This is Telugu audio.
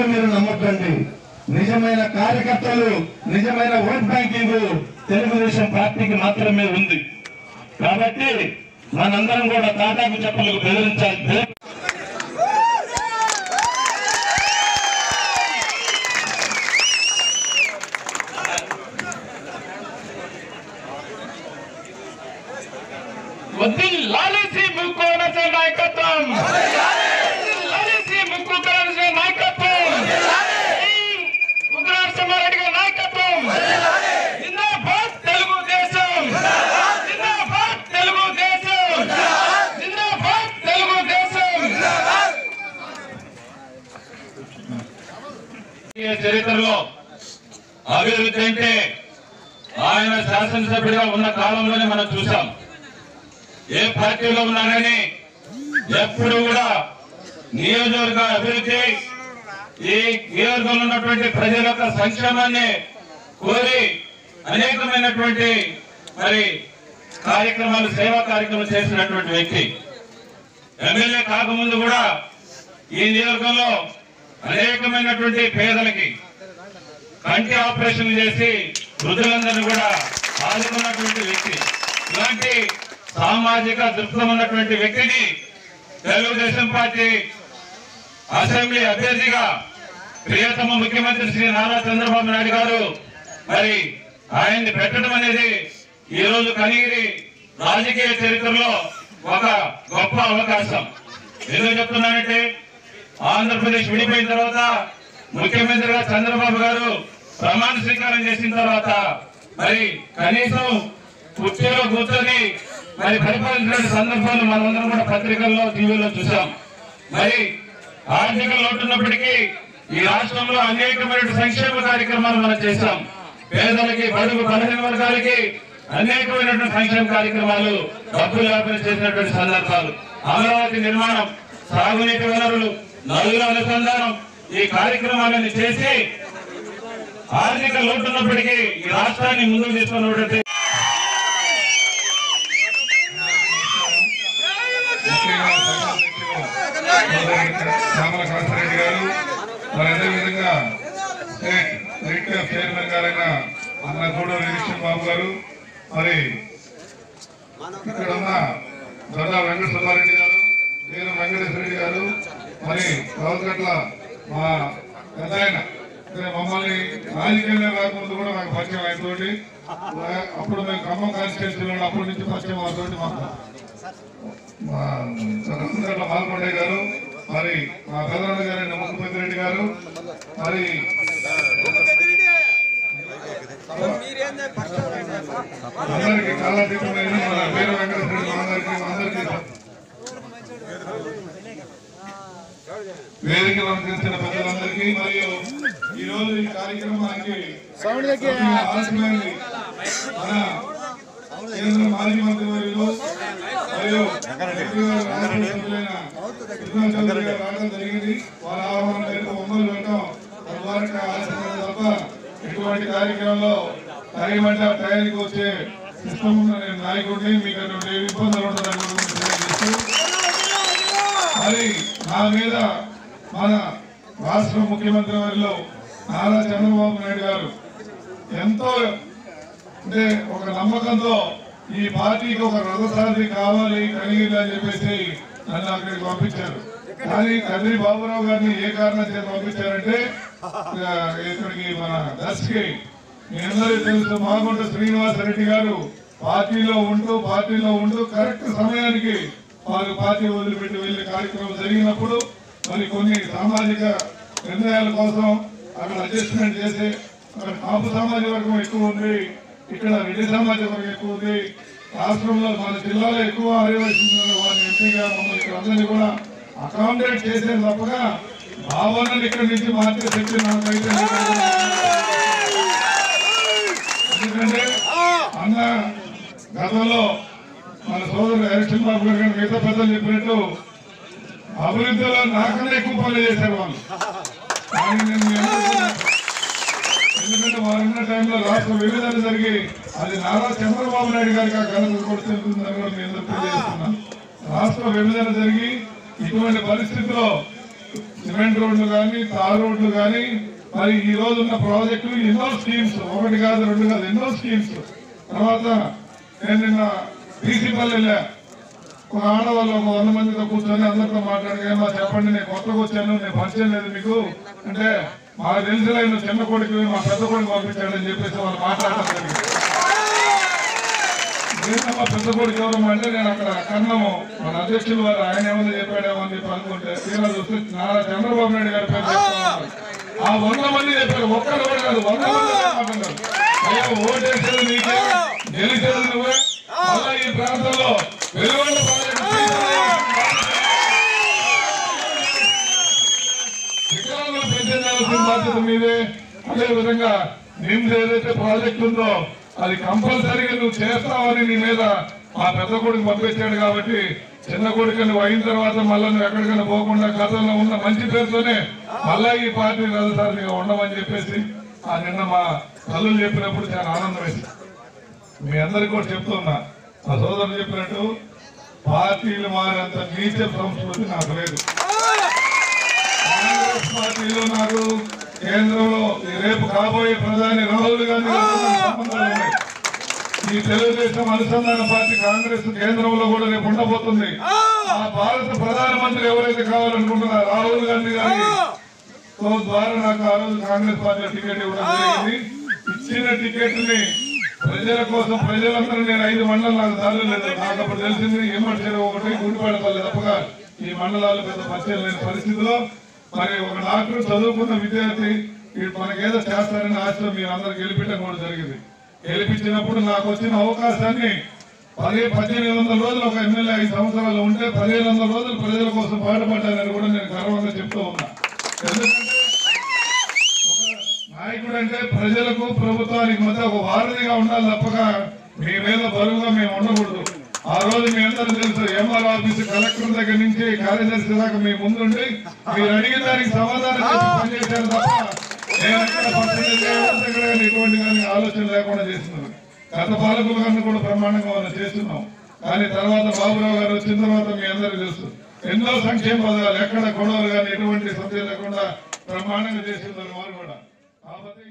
మాటలు మీరు నమ్మకండి. నిజమైన కార్యకర్తలు నిజమైన ఓట్ బ్యాంకింగ్ తెలుగుదేశం పార్టీకి మాత్రమే ఉంది. కాబట్టి మనందరం కూడా తాటాకు చెప్పలకు బెదిరించాలి. చరిత్రలో అభివృద్ధి అంటే ఆయన శాసనసభ్యుడిగా ఉన్న కాలంలోనే మనం చూసాం ఏ పార్టీలో ఉన్నా కానీ ఎప్పుడు కూడా నియోజకవర్గ అభివృద్ధి ఈ నియోజకవర్గంలో ఉన్నటువంటి ప్రజల యొక్క సంక్షేమాన్ని కోరి అనేకమైనటువంటి మరి కార్యక్రమాలు సేవా కార్యక్రమాలు చేసినటువంటి వ్యక్తి. ఎమ్మెల్యే కాకముందు కూడా ఈ నియోజకవర్గంలో అనేకమైనటువంటి పేదలకి కంటి ఆపరేషన్ చేసి వృద్ధులందరినీ కూడా ఆదుకున్నటువంటి వ్యక్తి. ఇలాంటి సామాజిక దృక్పథం ఉన్నటువంటి వ్యక్తిని తెలుగుదేశం పార్టీ అసెంబ్లీ అభ్యర్థిగా ప్రియతమ ముఖ్యమంత్రి శ్రీ నారా చంద్రబాబు నాయుడు గారు మరి ఆయన్ని పెట్టడం అనేది ఈ రోజు కనిగిరి రాజకీయ చరిత్రలో ఒక గొప్ప అవకాశం. ఎందుకు చెప్తున్నానంటే ఆంధ్రప్రదేశ్ విడిపోయిన తర్వాత ముఖ్యమంత్రిగా చంద్రబాబు గారు ప్రమాణ స్వీకారం చేసిన తర్వాత మరి కనీసం కుర్చీలో కూర్చొని మరి పరిపాలించిన సందర్భాలు మనందరం కూడా పత్రికల్లో టీవీలో చూసాం మరి ఆర్థిక లోటు ఉన్నప్పటికీ ఈ రాష్ట్రంలో అనేకమైన సంక్షేమ కార్యక్రమాలు మనం చేశాం. పేదలకి బడుగు బలహీన వర్గాలకి అనేకమైనటువంటి సంక్షేమ కార్యక్రమాలు డబ్బులు వ్యాపారం చేసినటువంటి సందర్భాలు. అమరావతి నిర్మాణం సాగునీటి వనరులు నదుల అనుసంధానం ఈ కార్యక్రమాలను చేసి ఆర్థిక లోటు ఉన్నప్పటికీ ఈ రాష్ట్రాన్ని ముందుకు తీసుకున్నటువంటి శ్యామల కాసిరెడ్డి గారు మరి అదేవిధంగా స్టేట్ స్టేట్ చైర్మన్ గారైన అన్న గూడూరు నిరీక్షణ్ బాబు గారు మరి ఇక్కడ ఉన్న దొడ్డ వెంకట సుబ్బారెడ్డి గారు వీర వెంకటేశ్వర రెడ్డి గారు మరి రోజుగట్ల మా పెద్ద ఆయన మమ్మల్ని రాజకీయంలో రాకముందు కూడా నాకు పరిచయం అయినతోటి అప్పుడు మేము ఖమ్మం కాన్స్టిట్యూన్సీలో అప్పటి నుంచి పరిచయం అవుతుంది మాకు. మా మాల్కొండే గారు మరి మా పెదనాన్న గారైన ముఖ్యమంత్రి రెడ్డి గారు మరి అందరికీ కాలాతీతమైన మన వీర వెంకటేశ్వర అందరికీ అందరికీ వేదికలో అలంకరించిన పెద్దలందరికీ మరియు ఈ రోజు ఈ కార్యక్రమానికి కేంద్ర మాజీ మంత్రి వర్యులు మరియు రావడం జరిగింది. వారి ఆహ్వానం మేరకు ఒంగోలు వెళ్ళడం తద్వారా ఆలస్యమైంది తప్ప ఇటువంటి కార్యక్రమంలో టైం అంటే ఆ టైంకి వచ్చే సిస్టమ్ నేను నాయకుడిని మీకు అటువంటి ఇబ్బందులు తెలియజేస్తూ మరి నా మీద మన రాష్ట్ర ముఖ్యమంత్రి వారిలో నారా చంద్రబాబు నాయుడు గారు ఎంతో అంటే ఒక నమ్మకంతో ఈ పార్టీకి ఒక రథసారథి కావాలి కలిగింది అని చెప్పేసి నన్ను అక్కడికి పంపించారు. కానీ కదిరి బాబురావు గారిని ఏ కారణం చేత పంపించారంటే ఇక్కడికి మన దర్శకి. మీ అందరికీ తెలుసు మాగుంట శ్రీనివాసరెడ్డి గారు పార్టీలో ఉంటూ పార్టీలో ఉంటూ కరెక్ట్ సమయానికి వారు పార్టీ వదిలిపెట్టి వెళ్ళే కార్యక్రమం జరిగినప్పుడు మరి కొన్ని సామాజిక నిర్ణయాల కోసం అక్కడ అడ్జస్ట్మెంట్ చేసి అక్కడ కాపు సమాజ వర్గం ఎక్కువ ఉంది ఇక్కడ రెడ్డి సామాజిక వర్గం ఎక్కువ ఉంది రాష్ట్రంలో మన జిల్లాలో ఎక్కువ ఆదివాసీ వారిని ఎంపీగా మమ్మల్ని అందరినీ కూడా అకామిడేట్ చేసే తప్పగా భావనలు ఇక్కడి నుంచి మార్చే శక్తి నాకైతే ఎందుకంటే అన్న గతంలో మన సోదరుడు ఎలక్షన్ బాబు గారు మిగతా పెద్దలు చెప్పినట్టు అభివృద్ధిలో నాకన్నా ఎక్కువ పనులు చేశారు వాళ్ళు ఎందుకంటే నేను ఉన్న ఎందుకంటే టైంలో రాష్ట్ర విభజన జరిగి అది నారా చంద్రబాబు నాయుడు గారికి ఆ ఘనత కూడా కూడా మీ అందరూ తెలియజేస్తున్నాను. రాష్ట్ర విభజన జరిగి ఇటువంటి పరిస్థితిలో సిమెంట్ రోడ్లు కానీ తార్ రోడ్లు కానీ మరి ఈ రోజు ఉన్న ప్రాజెక్టులు ఎన్నో స్కీమ్స్ ఒకటి కాదు రెండు కాదు ఎన్నో స్కీమ్స్. తర్వాత నేను నిన్న బీసీపల్లి వెళ్ళా ఆడవాళ్ళు ఒక వంద మందితో కూర్చొని అందరితో మాట్లాడగా మా చెప్పండి నేను కొత్తగా వచ్చాను నేను పరిచయం లేదు మీకు. అంటే మాకు తెలిసిన ఆయన చిన్న కొడుకు మా పెద్ద కొడుకు పంపించాడని చెప్పేసి వాళ్ళు మాట్లాడటం జరిగింది. మా పెద్ద కొడుకు ఎవరు అంటే నేను అక్కడ కన్నము మన అధ్యక్షులు వారు ఆయన ఏమన్నా చెప్పాడేమో అని చెప్పి అనుకుంటే తీరా చూస్తే నారా చంద్రబాబు నాయుడు గారి పేరు ఆ వంద మంది చెప్పారు ఒక్కరు కూడా కాదు వంద మంది మాట్లాడారు అయ్యా ఓటేసేది నీకే ఏదైతే ప్రాజెక్ట్ ఉందో అది కంపల్సరీగా నువ్వు చేస్తావని నీ మీద మా పెద్ద కొడుకు పంపించాడు కాబట్టి చిన్న కొడుకు నువ్వు అయిన తర్వాత మళ్ళీ నువ్వు ఎక్కడికైనా పోకుండా గతంలో ఉన్న మంచి పేరుతోనే మళ్ళా ఈ పార్టీ కాదు ఉండమని చెప్పేసి ఆ నిన్న మా తల్లులు చెప్పినప్పుడు చాలా ఆనందం వేసింది. మీ అందరికి కూడా చెప్తున్నా మా సోదరులు చెప్పినట్టు పార్టీలు మారేంత నీచ సంస్కృతి నాకు లేదు. కాంగ్రెస్ పార్టీలో నాకు కేంద్రంలో రేపు కాబోయే ప్రధాని రాహుల్ గాంధీ ఈ తెలుగుదేశం అనుసంధాన పార్టీ కాంగ్రెస్ కేంద్రంలో కూడా రేపు ఉండబోతుంది. ఆ! భారత ప్రధానమంత్రి ఎవరైతే కావాలనుకుంటున్నారో రాహుల్ గాంధీ గారి ద్వారా నాకు ఆ రోజు కాంగ్రెస్ పార్టీ టికెట్ ఇవ్వడం జరిగింది. ఇచ్చిన టికెట్ని ప్రజల కోసం ప్రజలందరూ నేను ఐదు మండలం నాకు దారి లేదు. నాకు అప్పుడు తెలిసింది ఏమడి చెరువు ఒకటి గుడిపాడపల్లి తప్పగా ఈ మండలాలు పెద్ద పరిచయం లేని పరిస్థితిలో మరి ఒక డాక్టర్ చదువుకున్న విద్యార్థి వీడు మనకేదో చేస్తారని ఆశలో మీరు అందరు గెలిపించడం కూడా జరిగింది. గెలిపించినప్పుడు నాకు వచ్చిన అవకాశాన్ని పది పద్దెనిమిది వందల రోజులు ఒక ఎమ్మెల్యే ఐదు సంవత్సరాలు ఉంటే పదిహేను వందల రోజులు ప్రజల కోసం పాటుపడ్డానని కూడా నేను గర్వంగా చెప్తూ ఉన్నా. ఎందుకంటే నాయకుడు అంటే ప్రజలకు ప్రభుత్వానికి మధ్య ఒక వారధిగా ఉండాలి తప్పక మీ మీద బరువుగా మేము ఉండకూడదు. ఆ రోజు మీ అందరూ తెలుసు ఎంఆర్ ఆఫీస్ కలెక్టర్ దగ్గర నుంచి కార్యదర్శి దాకా మీ ముందుండి మీరు అడిగిన దానికి సమాధానం చెప్పి పనిచేశారు తప్ప కానీ ఇటువంటి కానీ ఆలోచన లేకుండా చేస్తున్నారు గత పాలకుల కన్నా కూడా బ్రహ్మాండంగా మనం చేస్తున్నాం. కానీ తర్వాత బాబురావు గారు వచ్చిన తర్వాత మీ అందరికీ తెలుసు ఎన్నో సంక్షేమ పథకాలు ఎక్కడ గొడవలు కానీ ఎటువంటి సమస్య లేకుండా బ్రహ్మాండంగా చేస్తున్నారు వారు కూడా. కాబట్టి